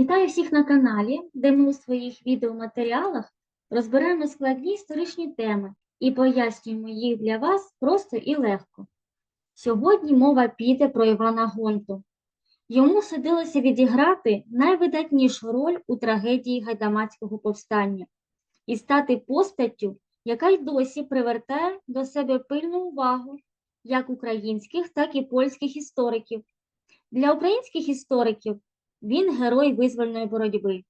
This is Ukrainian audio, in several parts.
Вітаю всіх на каналі, де ми у своїх відеоматеріалах розбираємо складні історичні теми і пояснюємо їх для вас просто і легко. Сьогодні мова піде про Івана Гонту. Йому судилося відіграти найвидатнішу роль у трагедії Гайдамацького повстання і стати постаттю, яка й досі привертає до себе пильну увагу як українських, так і польських істориків. Для українських істориків він герой визвольної боротьби.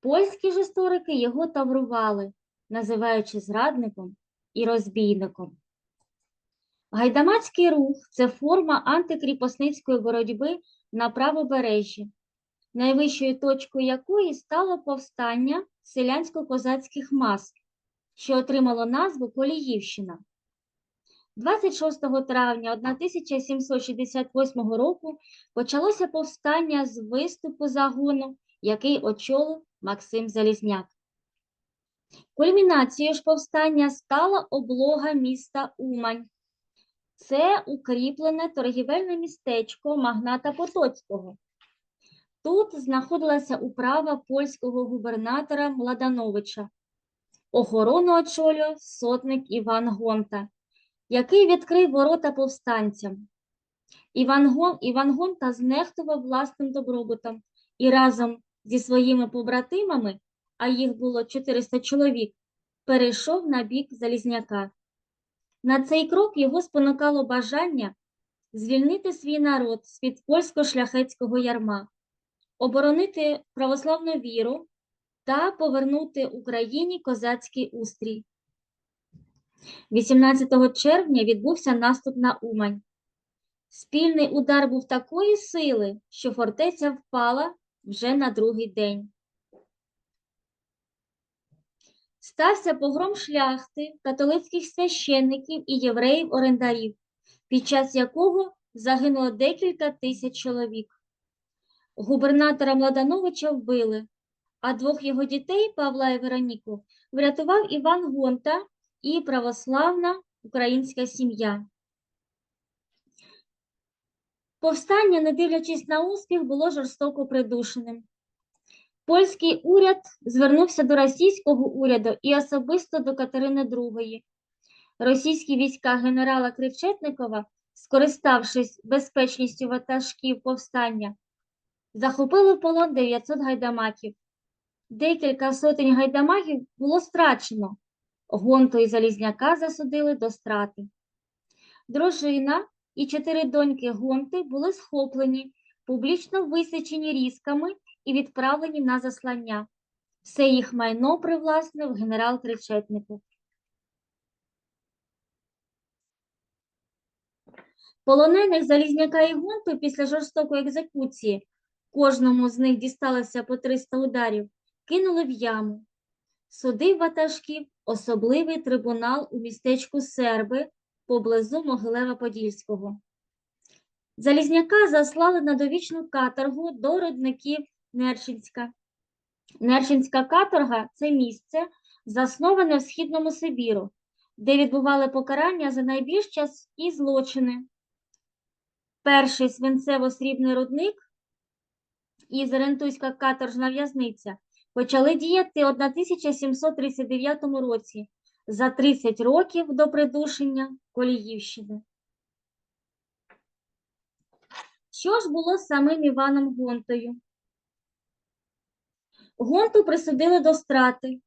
Польські ж історики його таврували, називаючи зрадником і розбійником. Гайдамацький рух це форма антикріпосницької боротьби на правобережжі, найвищою точкою якої стало повстання селянсько-козацьких мас, що отримало назву Коліївщина. 26 травня 1768 року почалося повстання з виступу загону, який очолив Максим Залізняк. Кульмінацією ж повстання стала облога міста Умань. Це укріплене торгівельне містечко магната Потоцького. Тут знаходилася управа польського губернатора Младановича. Охорону очолював сотник Іван Гонта який відкрив ворота повстанцям. Іван, Гон, Іван Гонта знехтував власним добробутом і разом зі своїми побратимами, а їх було 400 чоловік, перейшов на бік Залізняка. На цей крок його спонукало бажання звільнити свій народ з-під польсько-шляхетського ярма, оборонити православну віру та повернути Україні козацький устрій. 18 червня відбувся наступ на Умань. Спільний удар був такої сили, що фортеця впала вже на другий день. Стався погром шляхти, католицьких священників і євреїв-орендарів, під час якого загинуло декілька тисяч чоловік. Губернатора Младановича вбили, а двох його дітей, Павла і Вероніку, врятував Іван Гонта і православна українська сім'я. Повстання, не дивлячись на успіх, було жорстоко придушеним. Польський уряд звернувся до російського уряду і особисто до Катерини II. Російські війська генерала Кривчетникова, скориставшись безпечністю ватажків повстання, захопили в полон 900 гайдамаків. Декілька сотень гайдамаків було страчено, Гонту і Залізняка засудили до страти. Дружина і чотири доньки Гонти були схоплені, публічно висечені різками і відправлені на заслання. Все їх майно привласнив генерал Кричетников. Полонених Залізняка і Гонту після жорстокої екзекуції, кожному з них дісталося по 300 ударів, кинули в яму. Судив ватажків особливий трибунал у містечку Серби поблизу Могилева-Подільського. Залізняка заслали на довічну каторгу до родників Нерчинська. Нерчинська каторга це місце, засноване в Східному Сибіру, де відбували покарання за найбільш часті злочини. Перший свинцево-срібний рудник і Зерентуйська каторжна в'язниця почали діяти в 1739 році за 30 років до придушення Коліївщини. Що ж було з самим Іваном Гонтою? Гонту присудили до страти.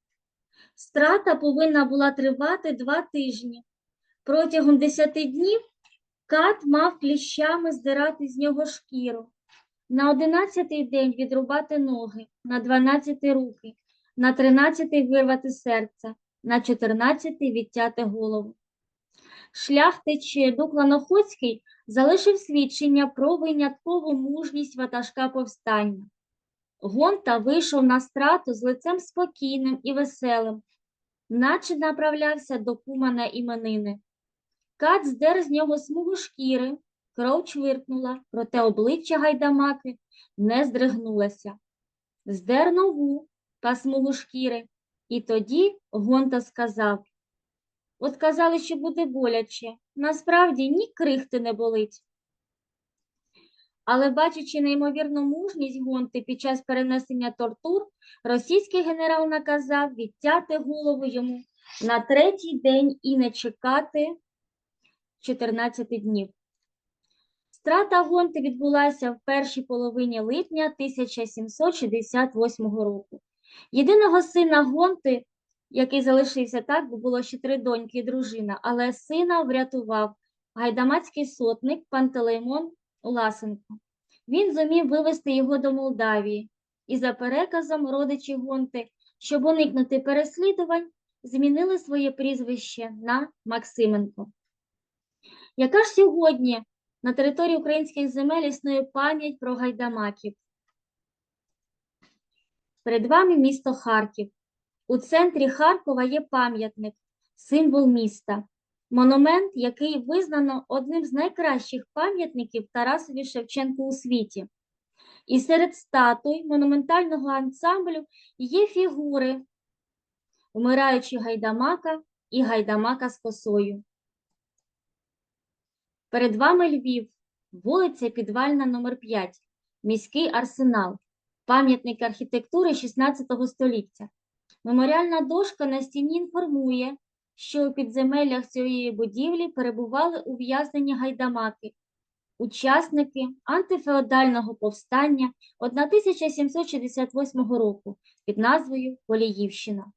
Страта повинна була тривати два тижні. Протягом 10 днів кат мав кліщами здирати з нього шкіру. На одинадцятий день відрубати ноги, на дванадцятий руки, на тринадцятий вирвати серце, на чотирнадцятий відтяти голову. Шляхтич Дук Ланоходський залишив свідчення про виняткову мужність ватажка повстання. Гонта вийшов на страту з лицем спокійним і веселим, наче направлявся до кума на іменини. Кат здер з нього смугу шкіри, Кров чвиркнула, проте обличчя гайдамаки не здригнулося. Здер нову пасмугу шкіри, і тоді Гонта сказав От казали, що буде боляче, насправді ні крихти не болить. Але бачачи неймовірну мужність Гонти під час перенесення тортур, російський генерал наказав відтяти голову йому на третій день і не чекати 14 днів. Страта Гонти відбулася в першій половині липня 1768 року. Єдиного сина Гонти, який залишився так, бо було ще три доньки і дружина, але сина врятував гайдамацький сотник Пантелеймон Уласенко. Він зумів вивезти його до Молдавії і за переказом родичі Гонти, щоб уникнути переслідувань, змінили своє прізвище на Максименко. Яка ж сьогодні на території українських земель існує пам'ять про гайдамаків? Перед вами місто Харків. У центрі Харкова є пам'ятник, символ міста, монумент, який визнано одним з найкращих пам'ятників Тарасові Шевченку у світі. І серед статуй монументального ансамблю є фігури вмираючи гайдамака і гайдамака з косою. Перед вами Львів, вулиця Підвальна номер 5, міський арсенал, пам'ятник архітектури 16 століття. Меморіальна дошка на стіні інформує, що у підземеллях цієї будівлі перебували ув'язнені гайдамаки, учасники антифеодального повстання 1768 року під назвою Поліївщина.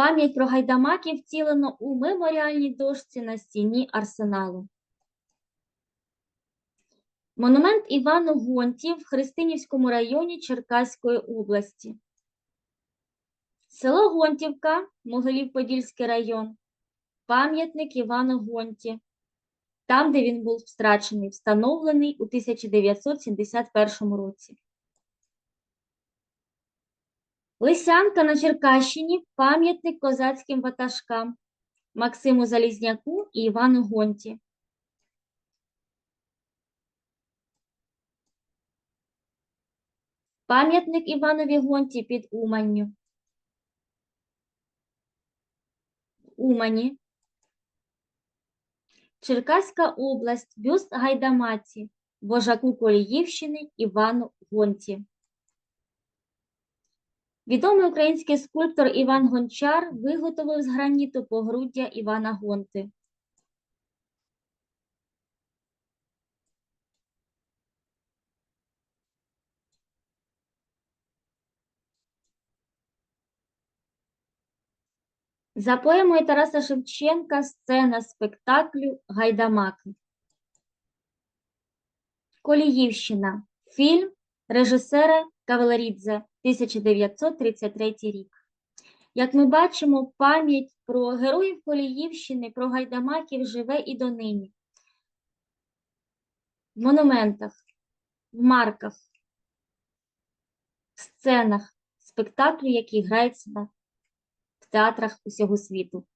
Пам'ять про гайдамаків втілено у меморіальній дошці на стіні арсеналу. Монумент Івану Гонті в Христинівському районі Черкаської області. Село Гонтівка, Могилів-Подільський район. Пам'ятник Івану Гонті. Там, де він був страчений, встановлений у 1971 році. Лисянка на Черкащині пам'ятник козацьким ватажкам Максиму Залізняку і Івану Гонті. Пам'ятник Іванові Гонті під Уманню. Умані. Черкаська область, бюст Гайдамаці, вожаку Коліївщини Івану Гонті. Відомий український скульптор Іван Гончар виготовив з граніту погруддя Івана Гонти. За поемою Тараса Шевченка сцена спектаклю Гайдамаки. Коліївщина. Фільм режисера Кавалерідзе 1933 рік. Як ми бачимо, пам'ять про героїв Коліївщини, про гайдамаків живе і донині. В монументах, в марках, сценах, спектаклі, які граються в театрах усього світу.